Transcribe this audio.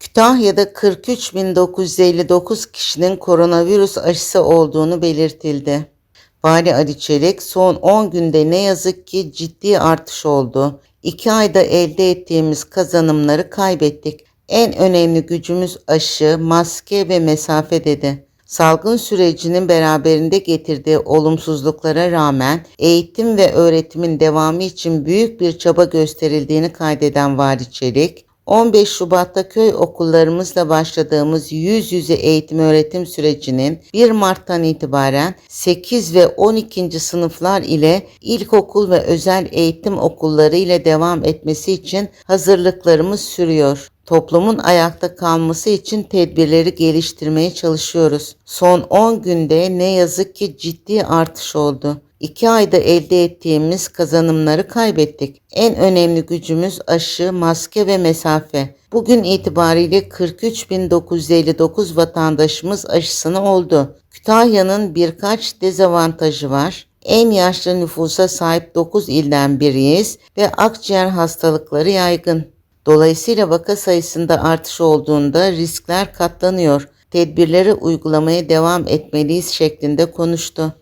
Kütahya'da 43.959 kişinin koronavirüs aşısı olduğunu belirtildi. Vali Ali Çelik son 10 günde ne yazık ki ciddi artış oldu. 2 ayda elde ettiğimiz kazanımları kaybettik. En önemli gücümüz aşı, maske ve mesafe dedi. Salgın sürecinin beraberinde getirdiği olumsuzluklara rağmen eğitim ve öğretimin devamı için büyük bir çaba gösterildiğini kaydeden Vali Çelik, 15 Şubat'ta köy okullarımızla başladığımız yüz yüze eğitim öğretim sürecinin 1 Mart'tan itibaren 8 ve 12. sınıflar ile ilkokul ve özel eğitim okulları ile devam etmesi için hazırlıklarımız sürüyor. Toplumun ayakta kalması için tedbirleri geliştirmeye çalışıyoruz. Son 10 günde ne yazık ki ciddi artış oldu. 2 ayda elde ettiğimiz kazanımları kaybettik. En önemli gücümüz aşı, maske ve mesafe. Bugün itibariyle 43.959 vatandaşımız aşısını oldu. Kütahya'nın birkaç dezavantajı var. En yaşlı nüfusa sahip 9 ilden biriyiz ve akciğer hastalıkları yaygın. Dolayısıyla vaka sayısında artış olduğunda riskler katlanıyor. Tedbirleri uygulamaya devam etmeliyiz şeklinde konuştu.